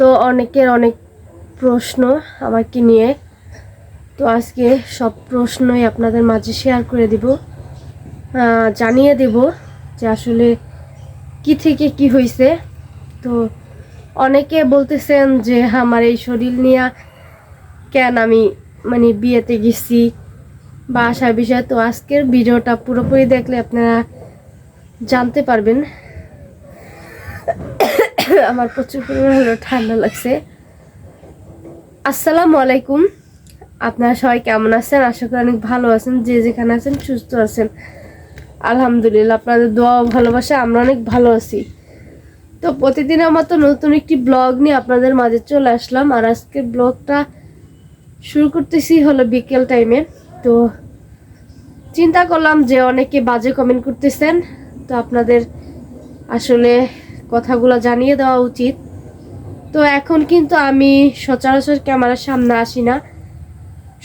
তো অনেকের অনেক প্রশ্ন আমাকে নিয়ে। তো আজকে সব প্রশ্নই আপনাদের মাঝে শেয়ার করে দিব। জানিয়ে দেব যে আসলে কি থেকে কি হয়েছে তো অনেকে বলতেছেন যে, আমার এই শরীর নিয়ে কেন আমি মানে বিয়েতে গেছি? বা আসার বিষয়। তো আজকের ভিডিওটা পুরোপুরি দেখলে আপনারা জানতে পারবেন। আমার প্রচুর পরিমাণে হলো ঠান্ডা লাগছে। আসসালামু আলাইকুম। আপনারা সবাই কেমন আছেন? আশা করি অনেক ভালো আছেন, যে যেখানে আছেন সুস্থ আছেন। আলহামদুলিল্লাহ, আপনাদের দোয়া ভালোবাসা আমরা অনেক ভালো আছি। তো প্রতিদিনের মতো নতুন একটি ব্লগ নিয়ে আপনাদের মাঝে চলে আসলাম, আর আজকের ব্লগটা শুরু করতেছি হলো বিকেল টাইমে তো চিন্তা করলাম যে অনেকে বাজে কমেন্ট করতেছেন, তো আপনাদের আসলে কথাগুলো জানিয়ে দেওয়া উচিত। তো এখন কিন্তু আমি সচরাচর ক্যামেরার সামনে আসি না।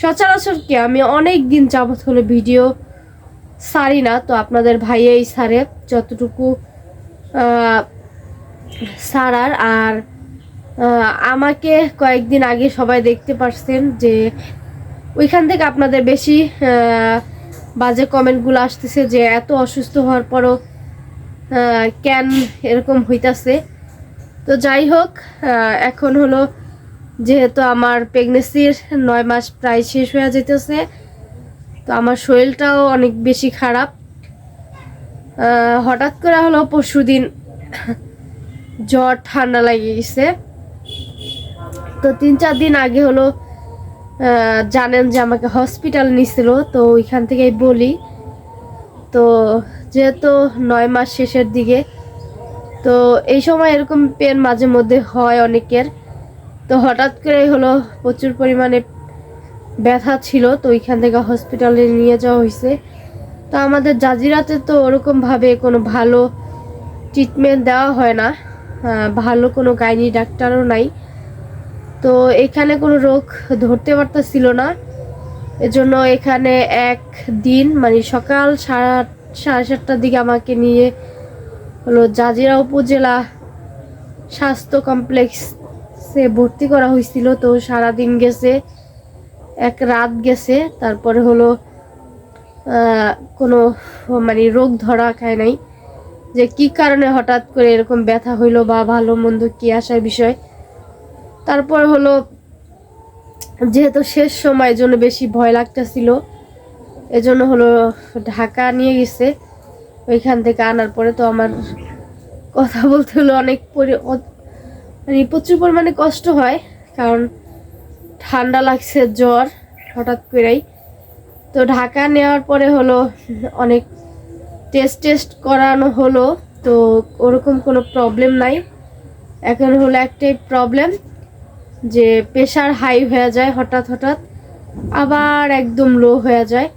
সচরাচর কি, আমি অনেক দিন যাবৎ হলো ভিডিও সারি না। তো আপনাদের ভাইয়াই সারে যতটুকু সারার। আর আমাকে কয়েকদিন আগে সবাই দেখতে পারছেন যে, ওইখান থেকে আপনাদের বেশি বাজে কমেন্টগুলো আসতেছে যে, এত অসুস্থ হওয়ার পরও কেন এরকম হইতাছে? তো যাই হোক এখন হলো যেহেতু আমার প্রেগনেন্সির নয় মাস প্রায় শেষ হয়ে যেতেছে তো আমার শরীরটাও অনেক বেশি খারাপ। হঠাৎ করে হলো পরশু দিন জ্বর, ঠান্ডা লাগে গেছে। তো তিন চার দিন আগে হলো জানেন যে আমাকে হসপিটাল নিছিল, তো ওইখান থেকেই বলি তো যেহেতু নয় মাস শেষের দিকে, তো এই সময় এরকম পেন মাঝে মধ্যে হয় অনেকের। তো হঠাৎ করে হলো প্রচুর পরিমাণে ব্যথা ছিল, তো ওইখান থেকে হসপিটালে নিয়ে যাওয়া হয়েছে। তো আমাদের জাজিরাতে তো ওরকমভাবে কোনো ভালো ট্রিটমেন্ট দেওয়া হয় না ভালো কোনো গাইনি ডাক্তারও নাই। তো এখানে কোনো রোগ ধরতে পারতেছিল না। এজন্য এখানে এক দিন মানে সকাল সাড়ে সাড়ে সাতটার দিকে আমাকে নিয়ে হলো জাজিরা উপজেলা স্বাস্থ্য কমপ্লেক্সে ভর্তি করা হয়েছিল। তো সারা দিন গেছে, এক রাত গেছে, তারপরে হলো কোনো মানে রোগ ধরা খায় নাই। যে কি কারণে হঠাৎ করে এরকম ব্যথা হইল বা ভালো মন্দ কি আসার বিষয়। তারপর হলো যেহেতু শেষ সময় জন্য বেশি ভয় লাগতেছিল। এজন্য হলো ঢাকা নিয়ে গেছে। ওইখান থেকে আনার পরে তো আমার কথা বলতে হলো অনেক পরি- মানে প্রচুর পরিমাণে কষ্ট হয়, কারণ ঠান্ডা লাগছে, জ্বর হঠাৎ করেই। তো ঢাকা নেওয়ার পরে হলো অনেক টেস্ট টেস্ট করানো হলো, তো ওরকম কোনো প্রবলেম নাই। এখন হলো একটাই প্রবলেম যে প্রেশার হাই হয়ে যায় হঠাৎ হঠাৎ, আবার একদম লো হয়ে যায়।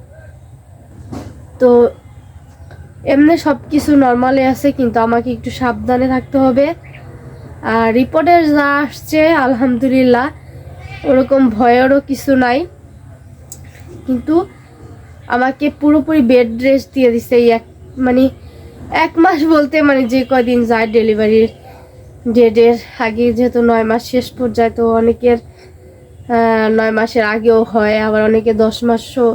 তো এমনি সব কিছু নর্মালি আছে, কিন্তু আমাকে একটু সাবধানে থাকতে হবে। আর রিপোর্টে যা আসছে, আলহামদুলিল্লাহ, ওরকম ভয়েরও কিছু নাই। কিন্তু আমাকে পুরোপুরি বেড রেস্ট দিয়ে দিছে এক মানে এক মাস বলতে মানে যে কয়দিন যায় ডেলিভারির ডেটের আগে যেহেতু নয় মাস শেষ পর্যায়ে, তো অনেকের নয় মাসের আগেও হয়, আবার অনেকে দশ মাসও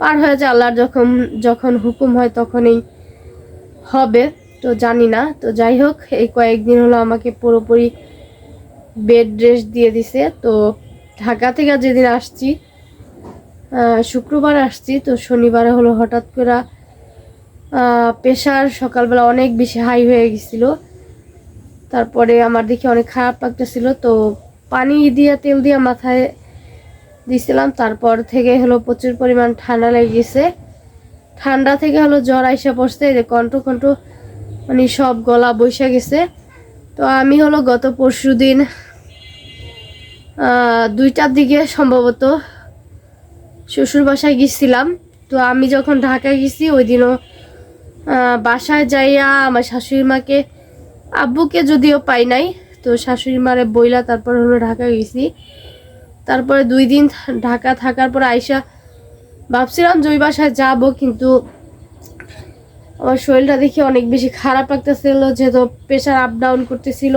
পার হয়ে যায়। আল্লাহর যখন যখন হুকুম হয় তখনই হবে, তো জানি না। তো যাই হোক, এই কয়েকদিন হলো আমাকে পুরোপুরি বেড রেস্ট দিয়ে দিছে। তো ঢাকা থেকে যেদিন আসছি শুক্রবার আসছি, তো শনিবারে হলো হঠাৎ করে প্রেশার সকালবেলা অনেক বেশি হাই হয়ে গেছিল। তারপরে আমার দেখে অনেক খারাপ লাগতেছিল, তো পানি দিয়ে, তেল দিয়ে মাথায় দিছিলাম। তারপর থেকে হলো প্রচুর পরিমাণ ঠান্ডা লেগে গেছে। ঠান্ডা থেকে হলো জ্বর আইসা পড়ছে যে কণ্ঠ কণ্ঠ মানে সব গলা বসে গেছে। তো আমি হলো গত পরশু দিন দুইটার দিকে সম্ভবত শ্বশুর বাসায় গেছিলাম। তো আমি যখন ঢাকায় গেছি, ওই দিনও বাসায় যাইয়া আমার শাশুড়ি মাকে আব্বুকে যদিও পাই নাই, তো শাশুড়ি মারে বইলা তারপর হলো ঢাকা গেছি। তারপরে দুই দিন ঢাকা থাকার পর আইসা ভাবছিলাম যে বাসায় যাব, কিন্তু আমার শরীরটা দেখে অনেক বেশি খারাপ লাগতেছিল, যেহেতু প্রেশার আপ ডাউন করতেছিল।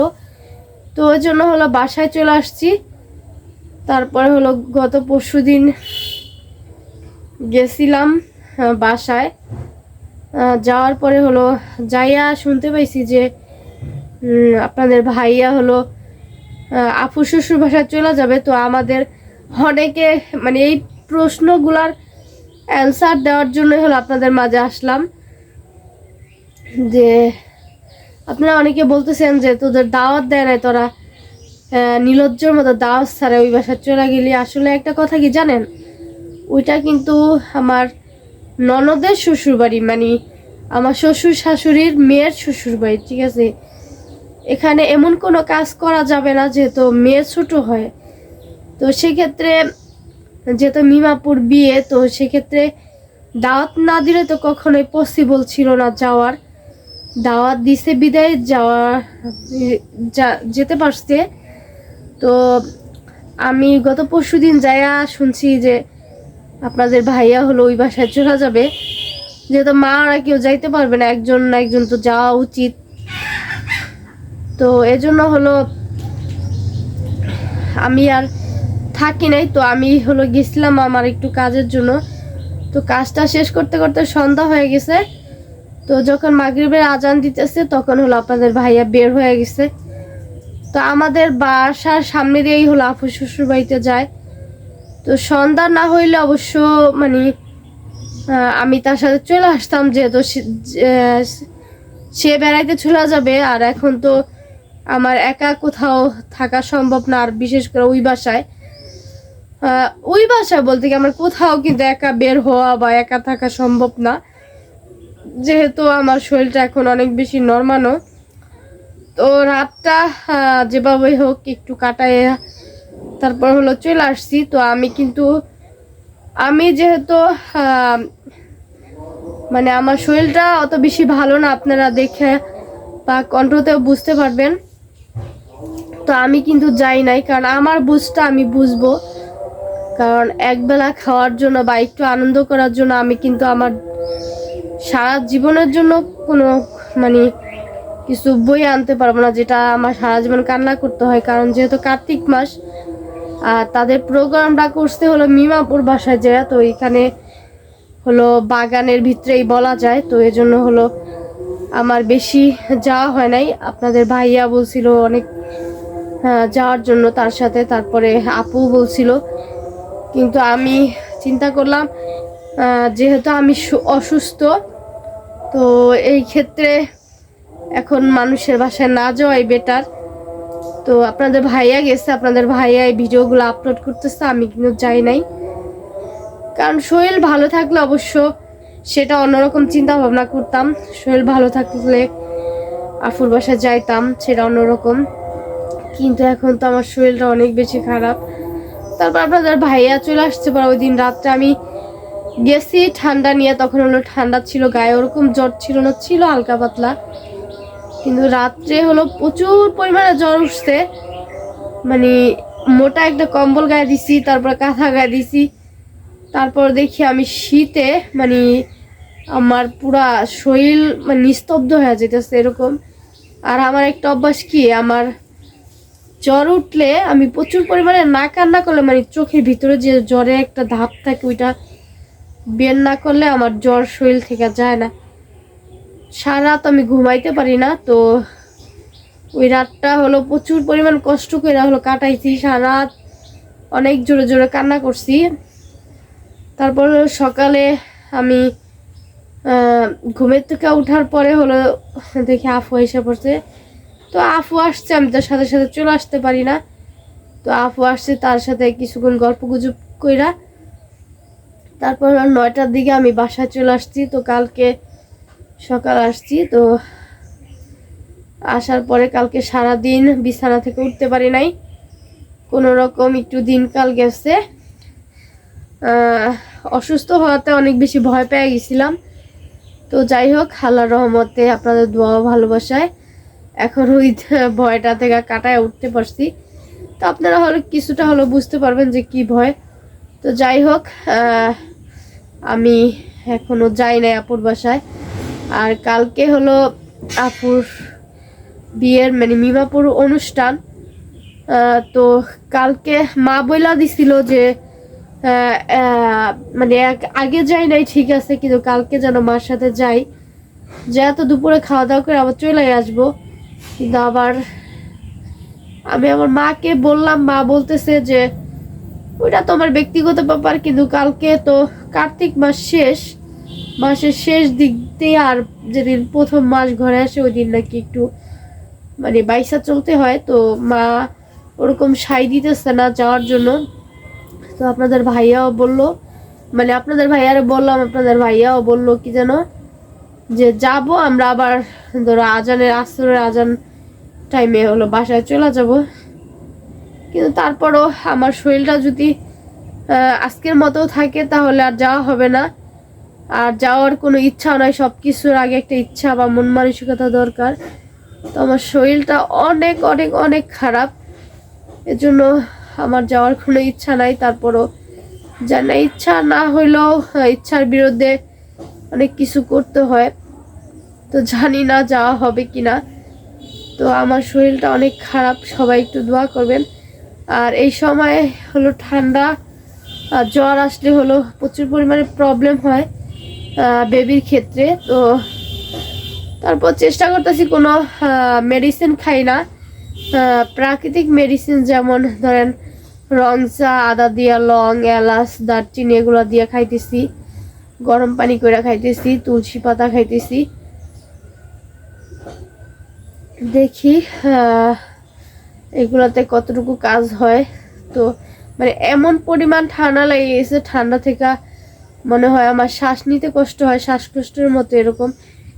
তো ওই জন্য হলো বাসায় চলে আসছি। তারপরে হলো গত পরশু দিন গেছিলাম বাসায়। যাওয়ার পরে হলো যাইয়া শুনতে পাইছি যে আপনাদের ভাইয়া হলো আপু শ্বশুর বাসায় চলে যাবে তো আমাদের অনেকে মানে এই প্রশ্নগুলার অ্যান্সার দেওয়ার জন্য হলো আপনাদের মাঝে আসলাম। যে আপনারা অনেকে বলতেছেন যে তোদের দাওয়াত দেয় নাই তোরা আহ, নির্লজ্জর মতো দাওয়াত ছাড়া ওই বাসায় চলে গেলি। আসলে একটা কথা কি জানেন? ওইটা কিন্তু আমার ননদের শ্বশুর বাড়ি মানে আমার শ্বশুর শাশুড়ির মেয়ের শ্বশুর বাড়ি ঠিক আছে? এখানে এমন কোনো কাজ করা যাবে না, যেহেতু মেয়ে ছোট হয়। তো সেক্ষেত্রে যেহেতু মিমাপুর বিয়ে, তো সেক্ষেত্রে দাওয়াত না দিলে তো কখনোই পসিবল ছিল না যাওয়ার। দাওয়াত দিছে বিদায় যাওয়া যেতে পারছে। তো আমি গত পরশু দিন যাইয়া শুনছি যে আপনাদের ভাইয়া হলো ওই বাসায় চলে যাবে। যেহেতু মা আর কেউ যাইতে পারবে না, একজন না একজন তো যাওয়া উচিত। তো এজন্য হলো আমি আর থাকি নাই, তো আমি হলো গেছিলাম আমার একটু কাজের জন্য। তো কাজটা শেষ করতে করতে সন্ধ্যা হয়ে গেছে। তো যখন মাগরিবের আজান দিতেছে, তখন হলো আপনাদের ভাইয়া বের হয়ে গেছে। তো আমাদের বাসার সামনে দিয়েই হলো আপু শ্বশুর বাড়িতে যায়। তো সন্ধ্যা না হইলে অবশ্য মানে আমি তার সাথে চলে আসতাম যেহেতু সে- বেড়াইতে চলে যাবে। আর এখন তো আমার একা কোথাও থাকা সম্ভব না আর বিশেষ করে ওই বাসায়। ওই বাসায় বলতে কি আমার কোথাও কিন্তু একা বের হওয়া বা একা থাকা সম্ভব না। যেহেতু আমার শরীরটা এখন অনেক বেশি নর্মানো তো রাতটা আহ, যেভাবে হোক একটু কাটায় তারপর হলো চলে আসছি। তো আমি কিন্তু আমি যেহেতু মানে আমার শরীরটা অত বেশি ভালো না আপনারা দেখে বা কণ্ঠতেও বুঝতে পারবেন। তো আমি কিন্তু যাই নাই, কারণ আমার বুঝটা আমি বুঝব। কারণ একবেলা খাওয়ার জন্য বা একটু আনন্দ করার জন্য আমি কিন্তু আমার সারা জীবনের জন্য কোনো মানে কিছু বই আনতে পারব না, যেটা আমার সারা জীবন কান্না করতে হয়। কারণ যেহেতু কার্তিক মাস, আর তাদের প্রোগ্রামটা করতে হলো মিমাপুর বাসায় যায় তো এখানে হলো বাগানের ভিতরেই বলা যায়। তো এজন্য হলো আমার বেশি যাওয়া হয় নাই। আপনাদের ভাইয়া বলছিল অনেক যাওয়ার জন্য তার সাথে। তারপরে আপু বলছিল। কিন্তু আমি চিন্তা করলাম যেহেতু আমি অসুস্থ, তো এই ক্ষেত্রে এখন মানুষের বাসায় না যাওয়াই বেটার তো আপনাদের ভাইয়া গেছে, আপনাদের ভাইয়া এই ভিডিওগুলো আপলোড করতেছে, আমি কিন্তু যাই নাই। কারণ শরীর ভালো থাকলে অবশ্য সেটা অন্যরকম চিন্তা ভাবনা করতাম। শরীর ভালো থাকলে আফুর বাসায় যাইতাম, সেটা অন্যরকম। কিন্তু এখন তো আমার শরীরটা অনেক বেশি খারাপ। তারপর আপনাদের ভাইয়া চলে আসছে পর ওই দিন রাত্রে আমি গেছি, ঠান্ডা নিয়ে তখন হলো ঠান্ডা ছিল, গায়ে ওরকম জ্বর ছিল না, ছিল হালকা পাতলা। কিন্তু রাত্রে হলো প্রচুর পরিমাণে জ্বর উঠছে। মানে মোটা একটা কম্বল গায়ে দিছি, তারপর কাঁথা গায়ে দিছি। তারপর দেখি আমি শীতে মানে আমার পুরা শরীর মানে নিস্তব্ধ হয়ে যেতেছে এরকম। আর আমার একটা অভ্যাস কি, আমার জ্বর উঠলে আমি প্রচুর পরিমাণে না কান্না করলে মানে চোখের ভিতরে যে জ্বরে একটা ধাপ থাকে, ওইটা বের না করলে আমার জ্বর শরীর থেকে যায় না। সারা রাত আমি ঘুমাইতে পারি না, তো ওই রাতটা হলো প্রচুর পরিমাণ কষ্ট করে হলো কাটাইছি। সারা অনেক জোরে জোরে কান্না করছি। তারপর সকালে আমি ঘুমের থেকে ওঠার পরে হলো দেখি আফু এসে পড়ছে। তো আফু আসছে, আমি তার সাথে সাথে চলে আসতে পারি না। তো আফু আসছে, তার সাথে কিছুক্ষণ গল্প গুজব কইরা। তারপর নয়টার দিকে আমি বাসায় চলে আসছি, তো কালকে সকাল আসছি, তো আসার পরে কালকে সারা দিন বিছানা থেকে উঠতে পারি নাই। কোনো রকম একটু দিনকাল গেছে। অসুস্থ হওয়াতে অনেক বেশি ভয় পেয়ে গেছিলাম। তো যাই হোক, আল্লাহর রহমতে আপনাদের দোয়া ভালোবাসায় এখন ওই ভয়টা থেকে কাটায় উঠতে পারছি। তো আপনারা হলো কিছুটা হলো বুঝতে পারবেন যে কি ভয়। তো যাই হোক আমি এখনও যাই নাই আপুর বাসায়। আর কালকে হলো আপুর বিয়ের মানে মিমাপুর অনুষ্ঠান। তো কালকে মা বইলা দিছিল যে মানে আগে যাই নাই ঠিক আছে, কিন্তু কালকে যেন মার সাথে যাই। যা তো দুপুরে খাওয়া দাওয়া করে আবার চলে আসব। কিন্তু আবার আমি আমার মাকে বললাম, মা বলতেছে যে, ওইটা তো আমার ব্যক্তিগত ব্যাপার, কিন্তু কালকে তো কার্তিক মাস শেষ। মাসের শেষ দিক দিয়ে আর যেদিন প্রথম মাস ঘরে আসে ওই দিন নাকি একটু মানে বাইসা চলতে হয়। তো মা ওরকম সাই দিতেছে না যাওয়ার জন্য। তো আপনাদের ভাইয়াও বলল মানে আপনাদের ভাইয়ারে বললাম, আপনাদের ভাইয়াও বলল কি যেন যে যাব, আমরা আবার ধরো আজানের আসরের আজান টাইমে হলো, বাসায় চলে যাব। কিন্তু তারপরও আমার শরীরটা যদি আজকের মতো থাকে, তাহলে আর যাওয়া হবে না। আর যাওয়ার কোনো ইচ্ছা নয় সব কিছুর আগে একটা ইচ্ছা বা মন মানসিকতা দরকার। তো আমার শরীরটা অনেক অনেক অনেক খারাপ। এজন্য আমার যাওয়ার কোনো ইচ্ছা নাই, তারপরও জানা ইচ্ছা না হইলেও ইচ্ছার বিরুদ্ধে অনেক কিছু করতে হয়। তো জানি না যাওয়া হবে কি না তো আমার শরীরটা অনেক খারাপ, সবাই একটু দোয়া করবেন। আর এই সময় হলো ঠান্ডা, আর জ্বর আসলে হলো প্রচুর পরিমাণে প্রবলেম হয় বেবির ক্ষেত্রে। তো তারপর চেষ্টা করতেছি কোনো মেডিসিন খাই না। প্রাকৃতিক মেডিসিন যেমন ধরেন রং চা আদা দিয়া, লং, এলাচ, দারচিনি এগুলো দিয়ে খাইতেছি। গরম পানি করে খাইতেছি, তুলসী পাতা খাইতেছি। দেখি এগুলাতে কতটুকু কাজ হয়। তো মানে এমন পরিমাণ ঠান্ডা লেগে গেছে ঠান্ডা থেকে মনে হয় আমার শ্বাস নিতে কষ্ট হয়, শ্বাসকষ্টের মতো এরকম।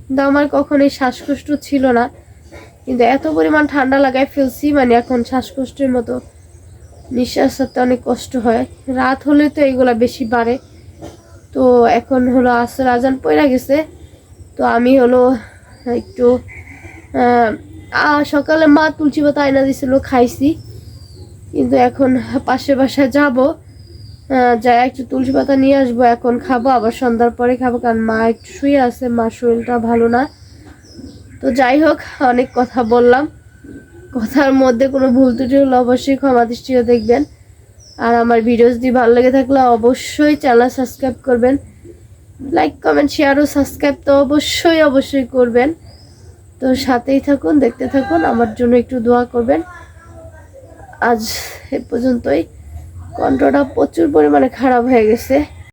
কিন্তু আমার কখনোই শ্বাসকষ্ট ছিল না। কিন্তু এত পরিমাণ ঠান্ডা লাগায় ফেলছি মানে এখন শ্বাসকষ্টের মতো নিঃশ্বাস ছাড়তে অনেক কষ্ট হয়। রাত হলে তো এগুলা বেশি বাড়ে। তো এখন হলো আসর আজান পড়ে গেছে। তো আমি হলো একটু সকালে মা তুলসী পাতা আয়না দিছিল, খাইছি। কিন্তু এখন পাশে বাসায় যাব যাই একটু তুলসী পাতা নিয়ে আসব, এখন খাব, আবার সন্ধ্যার পরে খাব, কারণ মা একটু শুয়ে আছে, মার শরীরটা ভালো না। তো যাই হোক, অনেক কথা বললাম। কথার মধ্যে কোনো ভুল ত্রুটি হলে অবশ্যই ক্ষমা দৃষ্টিও দেখবেন। আর আমার ভিডিও যদি ভালো লেগে থাকলে অবশ্যই চ্যানেল সাবস্ক্রাইব করবেন। লাইক কমেন্ট শেয়ার ও সাবস্ক্রাইব তো অবশ্যই অবশ্যই করবেন। তো সাথেই থাকুন, দেখতে থাকুন, আমার জন্য একটু দোয়া করবেন। আজ এ পর্যন্তই। কণ্ঠটা প্রচুর পরিমাণে খারাপ হয়ে গেছে।